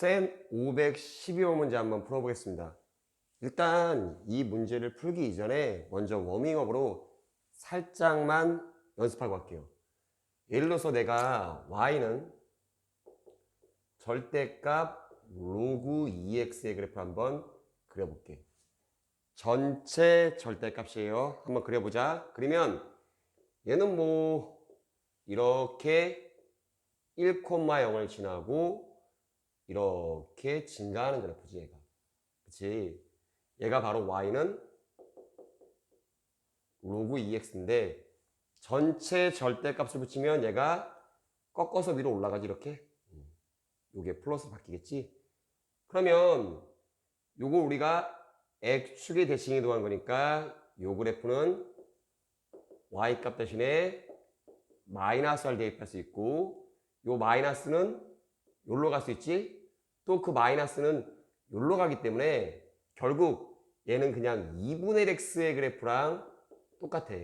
쌤 512호 문제 한번 풀어보겠습니다. 일단 이 문제를 풀기 이전에 먼저 워밍업으로 살짝만 연습하고 갈게요. 예를 들어서 내가 y는 절대값 로그 2x의 그래프를 한번 그려볼게. 전체 절대값이에요. 한번 그려보자. 그러면 얘는 뭐 이렇게 1,0을 지나고 이렇게 증가하는 그래프지 얘가. 그치? 얘가 바로 y는 로그 2x인데 전체 절대값을 붙이면 얘가 꺾어서 위로 올라가지 이렇게. 음. 요게 플러스 바뀌겠지? 그러면 요거 우리가 x축의 대칭 이동한 거니까 요 그래프는 y값 대신에 마이너스를 대입할 수 있고 요 마이너스는 요로 갈 수 있지? 또 그 마이너스는 요로 가기 때문에 결국 얘는 그냥 2분의 1x의 그래프랑 똑같아.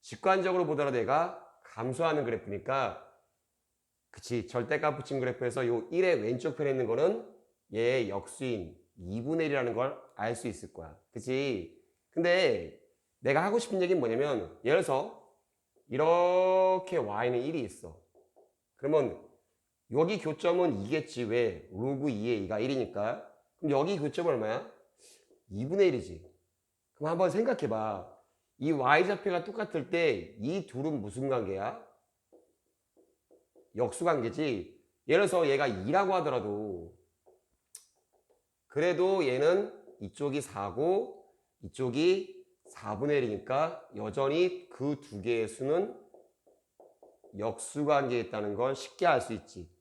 직관적으로 보더라도 얘가 감소하는 그래프니까 그치 절대값 붙인 그래프에서 요 1의 왼쪽 편에 있는 거는 얘의 역수인 2분의 1이라는 걸 알 수 있을 거야. 그치? 근데 내가 하고 싶은 얘기는 뭐냐면 예를 들어서 이렇게 y는 1이 있어. 그러면 여기 교점은 2겠지. 왜? 로그 2의 2가 1이니까. 그럼 여기 교점은 얼마야? 2분의 1이지. 그럼 한번 생각해봐. 이 y좌표가 똑같을 때 이 둘은 무슨 관계야? 역수 관계지. 예를 들어서 얘가 2라고 하더라도 그래도 얘는 이쪽이 4고 이쪽이 4분의 1이니까 여전히 그 두 개의 수는 역수 관계에 있다는 걸 쉽게 알 수 있지.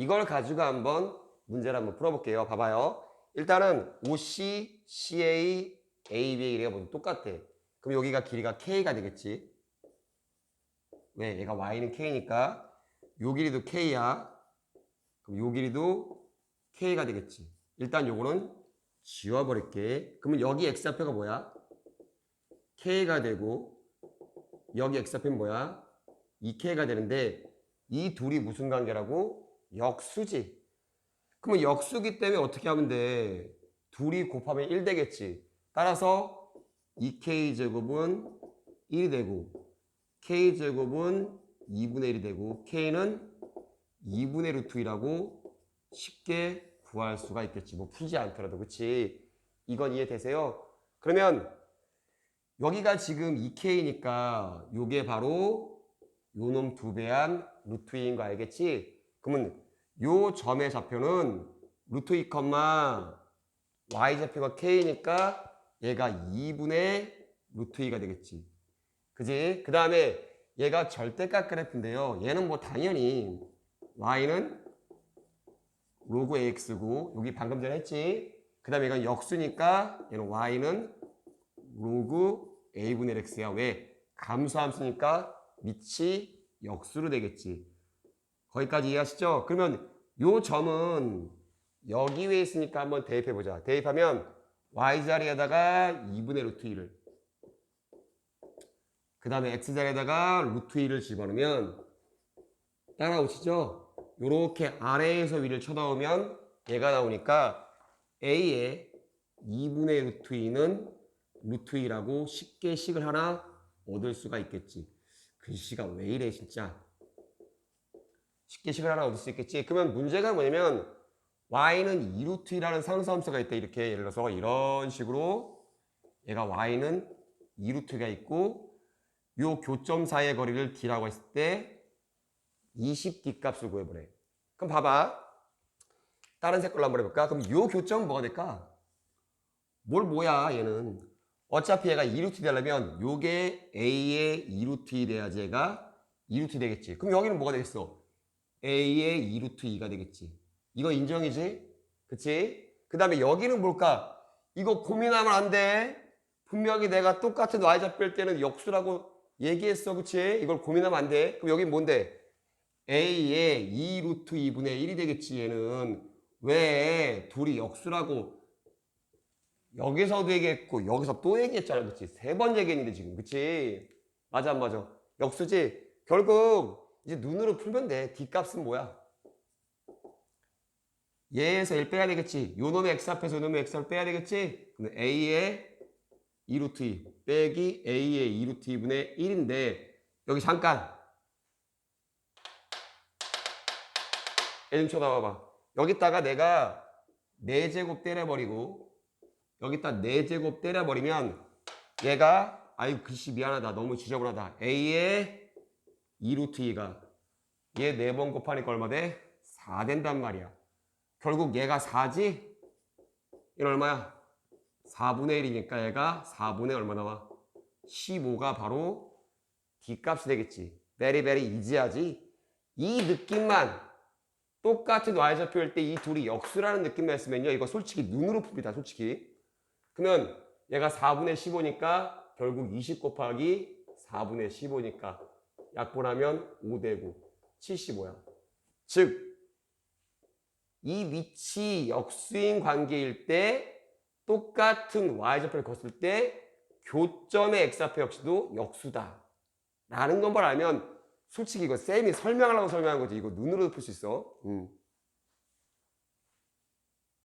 이걸 가지고 한번 문제를 한번 풀어볼게요. 봐봐요. 일단은 OC, CA, AB의 길이가 모두 똑같아. 그럼 여기가 길이가 K가 되겠지. 왜? 얘가 Y는 K니까 요 길이도 K야. 그럼 요 길이도 K가 되겠지. 일단 요거는 지워버릴게. 그러면 여기 X좌표가 뭐야? K가 되고 여기 X좌표는 뭐야? 2K가 되는데 이 둘이 무슨 관계라고? 역수지. 그러면 역수기 때문에 어떻게 하면 돼? 둘이 곱하면 1 되겠지. 따라서 2K제곱은 1이 되고 K제곱은 2분의 1이 되고 K는 2분의 루트 2라고 쉽게 구할 수가 있겠지. 뭐 풀지 않더라도 그치? 이건 이해되세요? 그러면 여기가 지금 2K니까 요게 바로 요놈 두 배한 루트 2인 거 알겠지? 그러면 요 점의 좌표는 루트 2, y 좌표가 K니까 얘가 2분의 루트 2가 되겠지. 그지? 그 다음에 얘가 절대값 그래프인데요. 얘는 뭐 당연히 y는 로그 ax고 여기 방금 전에 했지. 그 다음에 이건 역수니까 얘는 y는 로그 a분의 x야. 왜? 감소함수니까 밑이 역수로 되겠지. 거기까지 이해하시죠? 그러면 요 점은 여기 위에 있으니까 한번 대입해 보자. 대입하면 y자리에다가 2분의 루트 2를 그 다음에 x자리에다가 루트 2를 집어넣으면 따라오시죠? 요렇게 아래에서 위를 쳐다보면 얘가 나오니까 a의 2분의 루트 2는 루트 2라고 쉽게 식을 하나 얻을 수가 있겠지. 글씨가 왜 이래 진짜. 쉽게 식을 하나 얻을 수 있겠지. 그러면 문제가 뭐냐면 y는 2루트 2라는 상수함수가 있다. 이렇게 예를 들어서 이런 식으로 얘가 y는 2루트가 있고 요 교점 사이의 거리를 d라고 했을 때 20d 값을 구해보래. 그럼 봐봐. 다른 색깔로 한번 해볼까? 그럼 요 교점은 뭐가 될까? 뭘 뭐야 얘는. 어차피 얘가 2루트 되려면 요게 a의 2루트 돼야지 얘가 2루트 되겠지. 그럼 여기는 뭐가 되겠어? A의 2루트 2가 되겠지. 이거 인정이지? 그치? 그 다음에 여기는 뭘까? 이거 고민하면 안 돼. 분명히 내가 똑같은 y좌표일 때는 역수라고 얘기했어. 그치? 이걸 고민하면 안 돼. 그럼 여기 뭔데? a의 2루트 2분의 1이 되겠지 얘는. 왜? 둘이 역수라고 여기서도 얘기했고 여기서 또 얘기했잖아. 그치? 세 번 얘기했는데 지금. 그치? 맞아 안 맞아? 역수지? 결국 이제 눈으로 풀면 돼. D값은 뭐야? 얘에서 1 빼야 되겠지. 요 놈의 x 앞에서 요 놈의 x를 빼야 되겠지. 그럼 a의 2루트 2 빼기 a의 2루트 2분의 1인데 여기 잠깐 얘좀 쳐다봐봐. 여기다가 내가 4제곱 때려버리고 여기다 4제곱 때려버리면 얘가 아유 글씨 미안하다 너무 지저분하다 a의 2루트 2가 얘 4번 곱하니까 얼마 돼? 4 된단 말이야 결국 얘가 4지? 얘는 얼마야? 4분의 1이니까 얘가 4분의 얼마 나와? 15가 바로 D값이 되겠지 베리 베리 이지하지 이 느낌만 똑같은 y좌표일 때 이 둘이 역수라는 느낌만 했으면요 이거 솔직히 눈으로 풉니다 솔직히 그러면 얘가 4분의 15니까 결국 20 곱하기 4분의 15니까 약분하면 5되고 75야. 즉, 이 위치 역수인 관계일 때 똑같은 y좌표를 걷을 때 교점의 x좌표 역시도 역수다. 라는 것만 알면 솔직히 이거 쌤이 설명하려고 설명한 거지. 이거 눈으로도 풀 수 있어. 음.